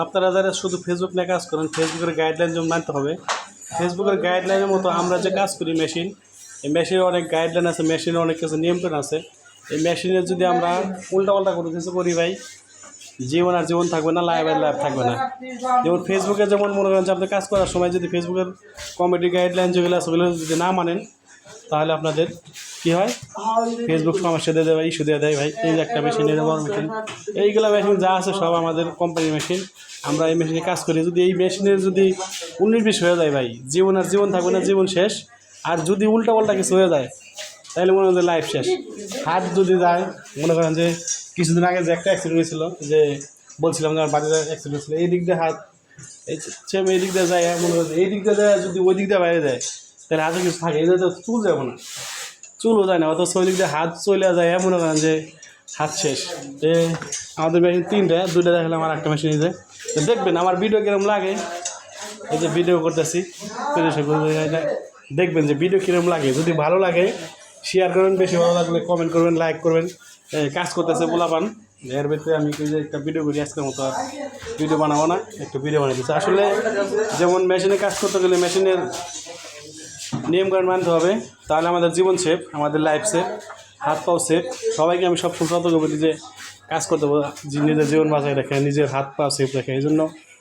আপনারা যারা শুধু ফেসবুক নিয়ে কাজ করেন ফেসবুকের গাইডলাইন যেমন মানতে হবে ফেসবুকের গাইডলাইনের মতো আমরা যে কাজ করি মেশিন এই মেশিনের অনেক গাইডলাইন আছে মেশিনের অনেক কিছু নিয়ন্ত্রণ আছে। এই মেশিনের যদি আমরা উল্টাপাল্টা করে কিছু করি ভাই, জীবন আর জীবন থাকবে না লাইভ আর লাইভ থাকবে না। যেমন ফেসবুকে যেমন মনে করেন যে আপনি কাজ করার সময় যদি ফেসবুকের কমেডি গাইডলাইন যেগুলো আছে, ওগুলো যদি না মানেন, তাহলে আপনাদের কি হয়? ফেসবুক সমস্যা দিয়ে দেয় ভাই, ইস্যু দিয়ে ভাই। এই একটা মেশিন যে বড় মেশিন এইগুলো মেশিন যা আছে সব আমাদের কোম্পানির মেশিন আমরা এই মেশিনে কাজ করি। যদি এই মেশিনের যদি উনিশ বিশ হয়ে যায় ভাই, জীবন আর জীবন থাকবে না, জীবন শেষ। আর যদি উল্টা পাল্টা কিছু হয়ে যায়, তাহলে মনে হয় যে লাইফ শেষ। হাত যদি যায়, মনে করেন যে কিছুদিন আগে যে একটা অ্যাক্সিডেন্ট হয়েছিল, যে বলছিলাম যে আমার বাড়িতে অ্যাক্সিডেন্ট হয়েছিল, এই দিক দিয়ে হাত, এই সেম এই দিক দিয়ে যায়, মনে করেন এই দিক দিয়ে যায় যদি ওই দিক দিয়ে বাইরে যায়, তাহলে হাতে কিছু থাকে। এই তো চুল যাব না। চুলও যায় না অত দিক দিয়ে হাত চলে যায় মনে করেন যে হাত শেষ। এ, আমাদের মেশিন তিনটা, দুইটা দেখালাম আমার একটা মেশিন যে। দেখবেন আমার ভিডিও কিরম লাগে, এই যে ভিডিও করতেছি দেখবেন যে ভিডিও কিরম লাগে, যদি ভালো লাগে শেয়ার করবেন, বেশি ভালো লাগলে কমেন্ট করবেন লাইক করবেন। কাজ করতেছে বলাবান এর ভিতরে আমি যে একটা ভিডিও করি, আজকের মতো আর ভিডিও বানাবো না, একটু ভিডিও বানিয়ে দিচ্ছি। আসলে যেমন মেশিনে কাজ করতে গেলে মেশিনের নিয়মকানুন মানতে হবে। তাহলে আমাদের জীবন সেফ আমাদের লাইফ সেফ হাত পাও সেফ সবাইকে আমি সব সতর্ক বলি যে কাজ করতে নিজের জীবন বাঁচায় রাখে, নিজের হাত পা সেফ রাখে। এই জন্য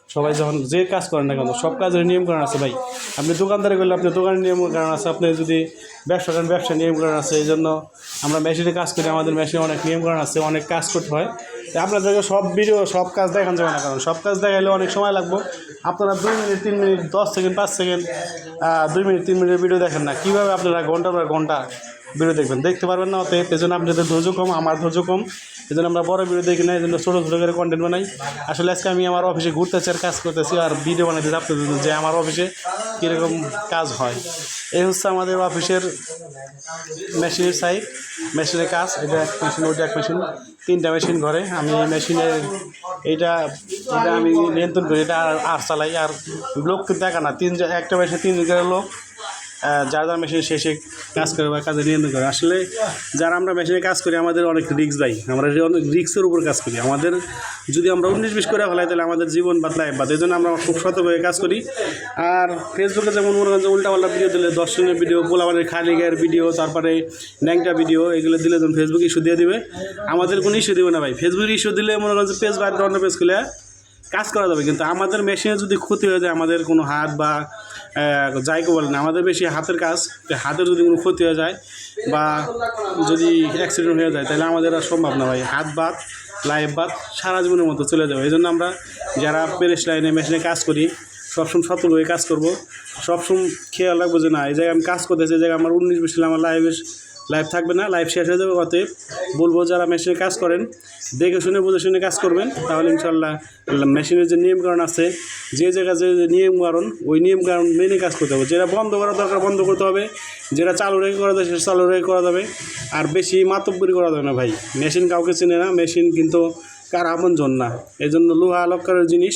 সবাই যখন যে কাজ করেন না কেন, সব কাজের নিয়মকানুন আছে ভাই। আপনি দোকানদারি করলে আপনি দোকানের নিয়মকানুন আছে, আপনি যদি ব্যবসা করেন, ব্যবসার নিয়মকানুন আছে, এই জন্য আমরা মেশিনে কাজ করি, আমাদের মেশিনে অনেক নিয়মকানুন আছে, অনেক কাজ করতে হয়। আপনাদেরকে সব ভিডিও সব কাজ দেখান যাবে না কারণ, সব কাজ দেখাইলে অনেক সময় লাগবে। আপনারা দুই মিনিট, তিন মিনিট, দশ সেকেন্ড, পাঁচ সেকেন্ড দুই মিনিট, তিন মিনিটের ভিডিও দেখেন না। কীভাবে আপনারা ঘণ্টা ঘণ্টা ভিডিও দেখবেন? দেখতে পারবেন না, অতএব এই জন্য আপনাদের ধৈর্য কম, আমার ধৈর্য কম। এই জন্য আমরা বড় ভিডিও দেখি না এই জন্য ছোটো ছোটো করে কন্টেন্ট বানাই। আসলে আজকে আমি আমার অফিসে ঘুরতেছি আর কাজ করতেছি আর ভিডিও আপনাদের জন্য যে আমার অফিসে কীরকম কাজ হয়। এই হচ্ছে আমাদের অফিসের মেশিনের সাইড মেশিনের কাজ। এটা এক মেশিন ওইটা এক মেশিন তিনটা মেশিন ঘরে। আমি এই মেশিনের এইটা, এটা আমি নিয়ন্ত্রণ করি, এটা আর চালাই। আর লোক একা না তিন একটা মেশিন তিন লোক যার যার মেশিনে শেষে কাজ করে বা কাজে নিয়ন্ত্রণ করে, আসলে যারা আমরা মেশিনে কাজ করি, আমাদের অনেক রিক্স দেয় আমরা অনেক রিক্সের উপর কাজ করি। আমাদের যদি আমরা উনিশ বিশ করে ফেলাই, তাহলে আমাদের জীবন বাতলায় বাদ এই জন্য আমরা খুব সতর্ক হয়ে কাজ করি। আর ফেসবুকে যেমন মনে করেন যে উল্টাপাল্টা ভিডিও দিলে দর্শনের ভিডিও পোলাবানের খালি গায়ের ভিডিও তারপরে ন্যাংটা ভিডিও এগুলো দিলে যখন ফেসবুক ইস্যু দিয়ে দিবে। আমাদের কোনো ইস্যু দেবে না ভাই। ফেসবুক ইস্যু দিলে মনে করেন যে পেজ বা অন্য পেজ খুলে কাজ করা যাবে, কিন্তু আমাদের মেশিনে যদি ক্ষতি হয়ে যায়, আমাদের কোনো হাত বা যাই কেউ বলেন, আমাদের বেশি হাতের কাজ হাতের যদি কোনো ক্ষতি হয়ে যায় বা যদি অ্যাক্সিডেন্ট হয়ে যায়, তাহলে আমাদের আর সম্ভব না ভাই। হাত বাদ লাইফ বাদ সারা জীবনের মতো চলে যাবে। এই জন্য আমরা যারা পেরেস লাইনে মেশিনে কাজ করি, সবসময় সতর্ক হয়ে কাজ করব। সবসময় খেয়াল রাখব যে না, এই জায়গায় আমি কাজ করতেছি, এই জায়গায় আমার উনিশ বিশ আমার লাইফ লাইফ থাকবে না লাইফ শেষ হয়ে যাবে, অতএব বলব যারা মেশিনে কাজ করেন, দেখে শুনে, বুঝে শুনে কাজ করবেন, তাহলে ইনশাল্লাহ মেশিনের যে নিয়মকানুন আছে, যে জায়গায় যে যে নিয়মকানুন, ওই নিয়মকানুন মেনে কাজ করতে হবে। যেটা বন্ধ করা দরকার, বন্ধ করতে হবে, যেটা চালু রেখে করা যায়, সেটা চালু রেখে করা যাবে। আর বেশি মাতব্বরি করা যাবে না ভাই মেশিন কাউকে চেনে না মেশিন কিন্তু কার আপনজন না। এই জন্য লোহা অলঙ্কারের জিনিস,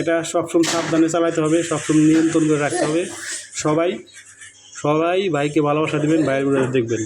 এটা সবসময় সাবধানে চালাতে হবে, সবসময় নিয়ন্ত্রণ করে রাখতে হবে। সবাই সবাই ভাইকে ভালোবাসা দেবেন ভাইয়ের দেখবেন।